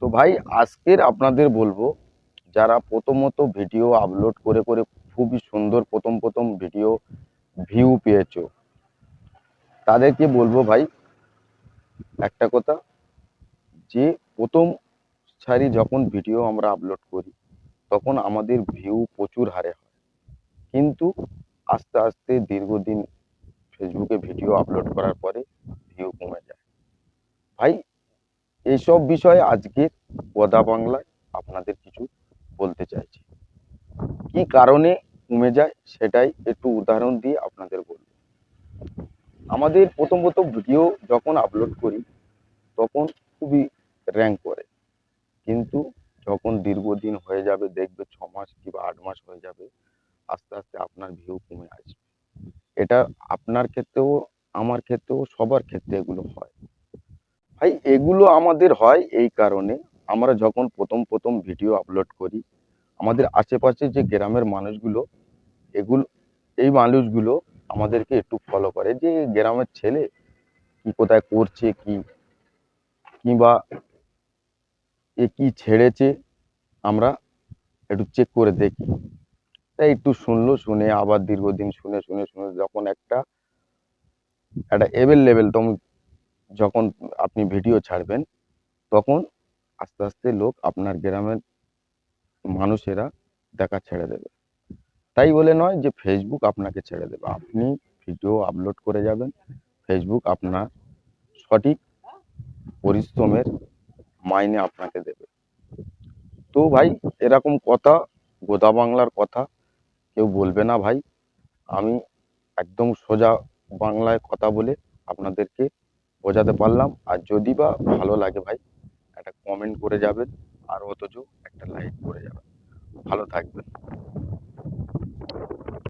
তো ভাই, আজকের আপনাদের বলব, যারা প্রথমত ভিডিও আপলোড করে করে খুবই সুন্দর প্রথম প্রথম ভিডিও ভিউ পেয়েছ, তাদেরকে বলব ভাই, একটা কথা, যে প্রথম সারি যখন ভিডিও আমরা আপলোড করি, তখন আমাদের ভিউ প্রচুর হারে হয়। কিন্তু আস্তে আস্তে দীর্ঘদিন ফেসবুকে ভিডিও আপলোড করার পরে ভিউ কমে যায়। ভাই এইসব বিষয়ে আজকে গদা বাংলায় আপনাদের কিছু বলতে চাইছি। কি কারণে কমে যায় সেটাই একটু উদাহরণ দিয়ে আপনাদের বলব। আমাদের প্রথম প্রথম ভিডিও যখন আপলোড করি, তখন খুবই র্যাঙ্ক করে। কিন্তু যখন দীর্ঘদিন হয়ে যাবে, দেখবে ছ মাস কিংবা আট মাস হয়ে যাবে, আস্তে আস্তে আপনার ভিউ কমে আসবে। এটা আপনার ক্ষেত্রেও, আমার ক্ষেত্রেও, সবার ক্ষেত্রে এগুলো হয়। ভাই, এগুলো আমাদের হয় এই কারণে আমরা যখন প্রথম প্রথম ভিডিও আপলোড করি, আমাদের আশেপাশে যে গ্রামের মানুষগুলো, এগুলো, এই মানুষগুলো আমাদেরকে একটু ফলো করে যে গ্রামের ছেলে কি কোথায় করছে, কি, কিংবা এ কি ছেড়েছে, আমরা একটু চেক করে দেখি। তাই একটু শুনলো, শুনে, আবার দীর্ঘদিন শুনে শুনে শুনে, যখন একটা একটা এভেল লেভেল তখন যখন আপনি ভিডিও ছাড়বেন, তখন আস্তে আস্তে লোক আপনার গ্রামের মানুষেরা দেখা ছেড়ে দেবে। তাই বলে নয় যে ফেসবুক আপনাকে ছেড়ে দেবে। আপনি ভিডিও আপলোড করে যাবেন। ফেসবুক আপনার সঠিক পরিশ্রমের মাইনে আপনাকে দেবে। তো ভাই, এরকম কথা, গোদা বাংলার কথা কেউ বলবে না ভাই। আমি একদম সোজা বাংলায় কথা বলে আপনাদেরকে বোঝাতে পারলাম। আর যদি বা ভালো লাগে ভাই, একটা কমেন্ট করে যাবেন। আর অথচ একটা লাইক করে যাবেন। ভালো থাকবেন।